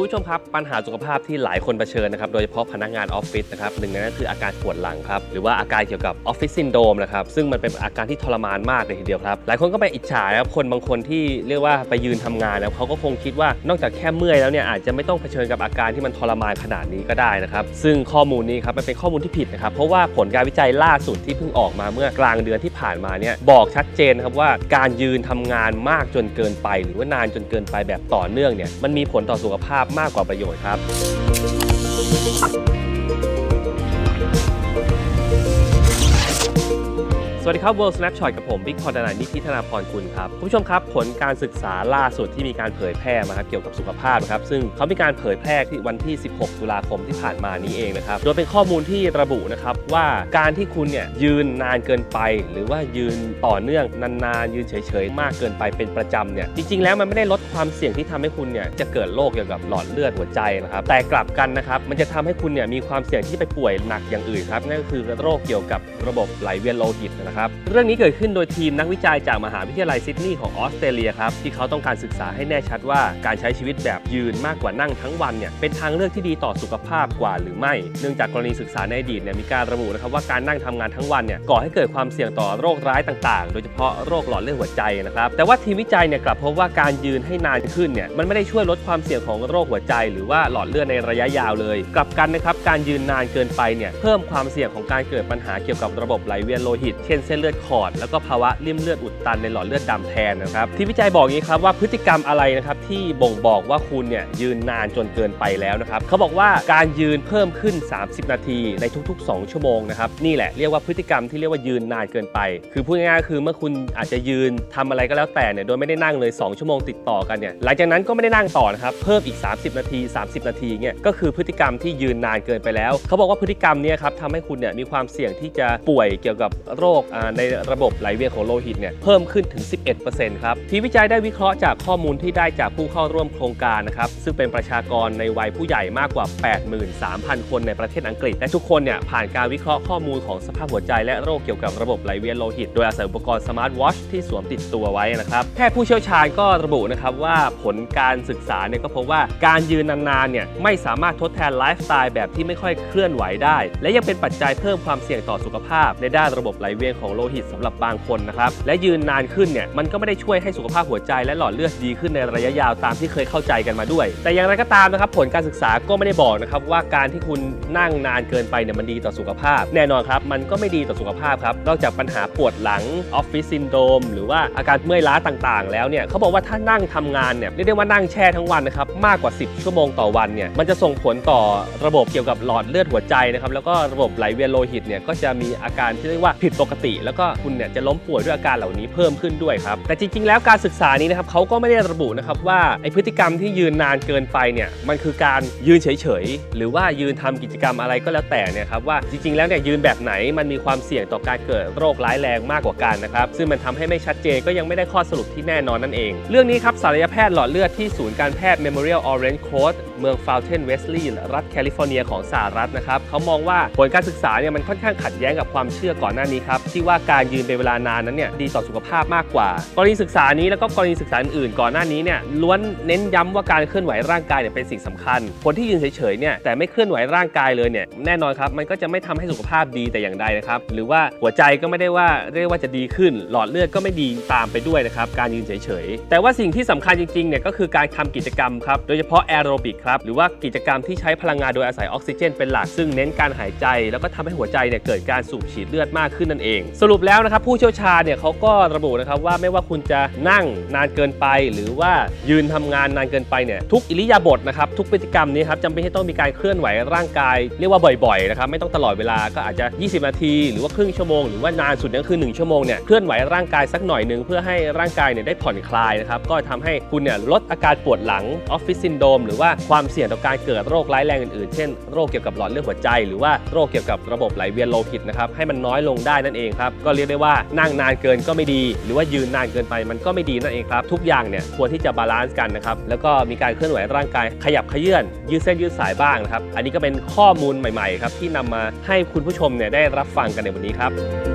คุณผู้ชมครับปัญหาสุขภาพที่หลายคนเผชิญนะครับโดยเฉพาะพนักงานออฟฟิศนะครับหนึ่งในนั้นคืออาการปวดหลังครับหรือว่าอาการเกี่ยวกับออฟฟิศซินโดมนะครับซึ่งมันเป็นอาการที่ทรมานมากเลยทีเดียวครับ หลายคนก็ไปอิจฉาครับคนบางคนที่เรียกว่าไปยืนทำงานแล้วเขาก็คงคิดว่านอกจากแค่เมื่อยแล้วเนี่ยอาจจะไม่ต้องเผชิญกับอาการที่มันทรมานขนาดนี้ก็ได้นะครับซึ่งข้อมูลนี้ครับมันเป็นข้อมูลที่ผิดนะครับเพราะว่าผลการวิจัยล่าสุดที่เพิ่งออกมาเมื่อกลางเดือนที่ผ่านมาเนี่ยบอกชัดเจนครับว่าการยืนทำงานมากจนเกินไป หรือว่านานจนเกินไปแบบต่อเนื่องเนี่ยมันมีผลต่อสุขภาพมากกว่าประโยชน์ครับ วัสดีครับ World Snapshot กับผมบิ๊กพรดนานิธิธนาพรคุณครับคุณผู้ชมครับผลการศึกษาล่าสุดที่มีการเผยแพร่มาครับเกี่ยวกับสุขภาพครับซึ่งเขามีการเผยแพร่ที่วันที่ 16 ตุลาคมที่ผ่านมานี้เองนะครับโดยเป็นข้อมูลที่ระบุนะครับว่าการที่คุณเนี่ยยืนนานเกินไป หรือว่ายืนต่อเนื่องนานๆยืนเฉยๆ มากเกินไปเป็นประจำเนี่ยจริงๆ แล้วมันไม่ได้ลดความเสี่ยงที่ทำให้คุณเนี่ยจะเกิดโรคเกี่ยวกับหลอดเลือดหัวใจนะครับแต่กลับกันนะครับมันจะทำให้คุณเนี่ยมีความเสี่ยงที่ไปป่วยหนักอย่างอื่นครับนั่นก็คือโรคเกี่ยวกับระบบไหลเวียนโลหิตนะครับเรื่องนี้เกิดขึ้นโดยทีมนักวิจัยจากมหาวิทยาลัยซิดนีย์ของออสเตรเลียครับ ที่เขาต้องการศึกษาให้แน่ชัดว่าการใช้ชีวิตแบบยืนมากกว่านั่งทั้งวันเนี่ยเป็นทางเลือกที่ดีต่อสุขภาพกว่าหรือไม่ เนื่องจากกรณีศึกษาในอดีตเนี่ยมีการระบุนะครับว่าการนั่งทำงานทั้งวันเนี่ยก่อให้เกิดความเสี่ยงต่อโรคร้ายต่างๆ โดยเฉพาะโรคหลอดเลือดหัวใจนะครับแต่ว่าทีมวิจัยเนี่ยกลับพบว่าการยืนให้นานขึ้นเนี่ยมันไม่ได้ช่วยลดความเสี่ยงของโรคหัวใจ หรือว่าหลอดเลือดในระยะยาวเลย กลับกันนะครับการยืนนานเกินไปเนี่ยเพิ่มความเสี่ยงของการเกิดปัญหาเกี่ยวกับระบบไหลเวียนโลหิต เช่นส้นเลือดขอด แล้วก็ภาวะริ่มเลือดอุดตันในหลอดเลือดดำแทนนะครับที่วิจัยบอกอย่างนี้ครับว่าพฤติกรรมอะไรนะครับที่บ่งบอกว่าคุณเนี่ยยืนนานจนเกินไปแล้วนะครับเขาบอกว่าการยืนเพิ่มขึ้น 30 นาทีในทุก ๆ 2 ชั่วโมงนะครับนี่แหละเรียกว่าพฤติกรรมที่เรียกว่ายืนนานเกินไป คือพูดง่ายๆคือเมื่อคุณอาจจะยืนทำอะไรก็แล้วแต่เนี่ยโดยไม่ได้นั่งเลย 2 ชั่วโมงติดต่อกันเนี่ยหลังจากนั้นก็ไม่ได้นั่งต่อนะครับเพิ่มอีก 30 นาที 30 นาทีเนี่ยก็คือพฤติกรรมที่ยืนนานเกินไปแล้ว เขาบอกว่าพฤติกรรมเนี้ครับทำให้คุณเนี่ยมีความเสี่ยงที่จะป่วยเกี่ยวกับโรคในระบบไหลเวียนของโลหิตเนี่ยเพิ่มขึ้นถึง 11%ครับทีมวิจัยได้วิเคราะห์จากข้อมูลที่ได้จากผู้เข้าร่วมโครงการนะครับซึ่งเป็นประชากรในวัยผู้ใหญ่มากกว่า 83,000 คนในประเทศอังกฤษ และทุกคนเนี่ยผ่านการวิเคราะห์ข้อมูลของสภาพหัวใจและโรคเกี่ยวกับระบบไหลเวียนโลหิต โดยอาศัยอุปกรณ์สมาร์ทวอชที่สวมติดตัวไว้นะครับแพทย์ผู้เชี่ยวชาญก็ระบุนะครับว่าผลการศึกษาเนี่ยก็พบว่าการยืนนานๆเนี่ยไม่สามารถทดแทนไลฟ์สไตล์แบบที่ไม่ค่อยเคลื่อนไหวได้ และยังเป็นปัจจัยเพิ่มความเสี่ยงต่อสุขภาพ ในด้านระบบไหลเวียนของโลหิตสำหรับบางคนนะครับ และยืนนานขึ้นเนี่ยมันก็ไม่ได้ช่วยให้สุขภาพหัวใจและหลอดเลือดดีขึ้นในระยะยาวตามที่เคยเข้าใจกันมาด้วย แต่อย่างไรก็ตามนะครับผลการศึกษาก็ไม่ได้บอกนะครับว่าการที่คุณนั่งนานเกินไปเนี่ยมันดีต่อสุขภาพ แน่นอนครับมันก็ไม่ดีต่อสุขภาพครับนอกจากปัญหาปวดหลังออฟฟิศซินโดมหรือว่าอาการเมื่อยล้าต่างๆ แล้วเนี่ยเขาบอกว่าถ้านั่งทำงานเนี่ยเรียกได้ว่านั่งแช่ทั้งวันนะครับมากกว่า 10 ชั่วโมงต่อวันเนี่ยมันจะส่งผลต่อระบบเกี่ยวกับหลอดเลือดหัวใจนะครับแล้วก็ระบบไหลเวียนโลหิตเนี่ยก็จะมีอาการที่เรียกว่าผิดปกติแล้วก็คุณเนี่ยจะล้มป่วยด้วยอาการเหล่านี้เพิ่มขึ้นด้วยครับ แต่จริง ๆ แล้วการศึกษานี้นะครับเขาก็ไม่ได้ระบุนะครับว่าไอพฤติกรรมที่ยืนนานเกินไปเนี่ยมันคือการยืนเฉยๆ หรือว่ายืนทำกิจกรรมอะไรก็แล้วแต่เนี่ยครับว่าจริง ๆ แล้วเนี่ยยืนแบบไหนมันมีความเสี่ยงต่อการเกิดโรคร้ายแรงมากกว่ากันนะครับซึ่งมันทำให้ไม่ชัดเจนก็ยังไม่ได้ข้อสรุปที่แน่นอนนั่นเอง เรื่องนี้ครับศัลยแพทย์หลอดเลือดที่ศูนย์การแพทย์ Memorial Orange Coast เมืองฟาวเทนเวสลีย์รัฐแคลิฟอร์เนียของสหรัฐนะครับเขามองว่าผลการศึกษาเนี่ยมันค่อนข้างขัดแย้งกับความเชื่อก่อนหน้านี้ครับทีว่าการยืนเป็นเวลานานนั้นเนี่ยดีต่อสุขภาพมากกว่า กรณีศึกษานี้แล้วก็กรณีศึกษาอื่นก่อนหน้านี้เนี่ยล้วนเน้นย้ำว่าการเคลื่อนไหวร่างกายเนี่ยเป็นสิ่งสำคัญ คนที่ยืนเฉยๆเนี่ยแต่ไม่เคลื่อนไหวร่างกายเลยเนี่ยแน่นอนครับมันก็จะไม่ทำให้สุขภาพดีแต่อย่างใดนะครับหรือว่าหัวใจก็ไม่ได้ว่าเรียกว่าจะดีขึ้น หลอดเลือดก็ไม่ดีตามไปด้วยนะครับการยืนเฉยๆแต่ว่าสิ่งที่สำคัญจริงๆเนี่ยก็คือการทำกิจกรรมครับโดยเฉพาะแอโรบิกครับหรือว่ากิจกรรมที่ใช้พลังงานโดยอาศัยออกซิเจนเป็นหลักซึ่งเน้นการหายใจ แล้วก็ทำให้หัวใจเนี่ยเกิดการสูบฉีดเลือดมากขึ้นนั่นเองสรุปแล้วนะครับผู้เชี่ยวชาญเนี่ยเขาก็ระบุนะครับว่าไม่ว่าคุณจะนั่งนานเกินไป หรือว่ายืนทำงานนานเกินไปเนี่ยทุกอิริยาบถนะครับทุกพฤติกรรมนี้ครับจำเป็นที่ต้องมีการเคลื่อนไหวร่างกาย เรียกว่าบ่อยๆนะครับไม่ต้องตลอดเวลาก็อาจจะ 20 นาที หรือว่าครึ่งชั่วโมงหรือว่านานสุดก็คือ 1 ชั่วโมงเนี่ยเคลื่อนไหวร่างกายสักหน่อยหนึ่งเพื่อให้ร่างกายเนี่ยได้ผ่อนคลายนะครับก็ทำให้คุณเนี่ยลดอาการปวดหลังออฟฟิศซินโดมหรือว่าความเสี่ยงต่อการเกิดโรคร้ายแรงอื่นๆ เช่นโรคเกี่ยวกับหลอดเลือดหัวใจ หรือว่าโรคเกี่ยวกับระบบไหลเวียนโลหิตนะครับให้มันน้อยลงได้นั่นเองครับก็เรียกได้ว่านั่งนานเกินก็ไม่ดี หรือว่ายืนนานเกินไปมันก็ไม่ดีนั่นเองครับทุกอย่างเนี่ยควรที่จะบาลานซ์กันนะครับแล้วก็มีการเคลื่อนไหวร่างกายขยับขยื่นยืดเส้นยืดสายบ้างนะครับอันนี้ก็เป็นข้อมูลใหม่ๆครับที่นำมาให้คุณผู้ชมเนี่ยได้รับฟังกันในวันนี้ครับ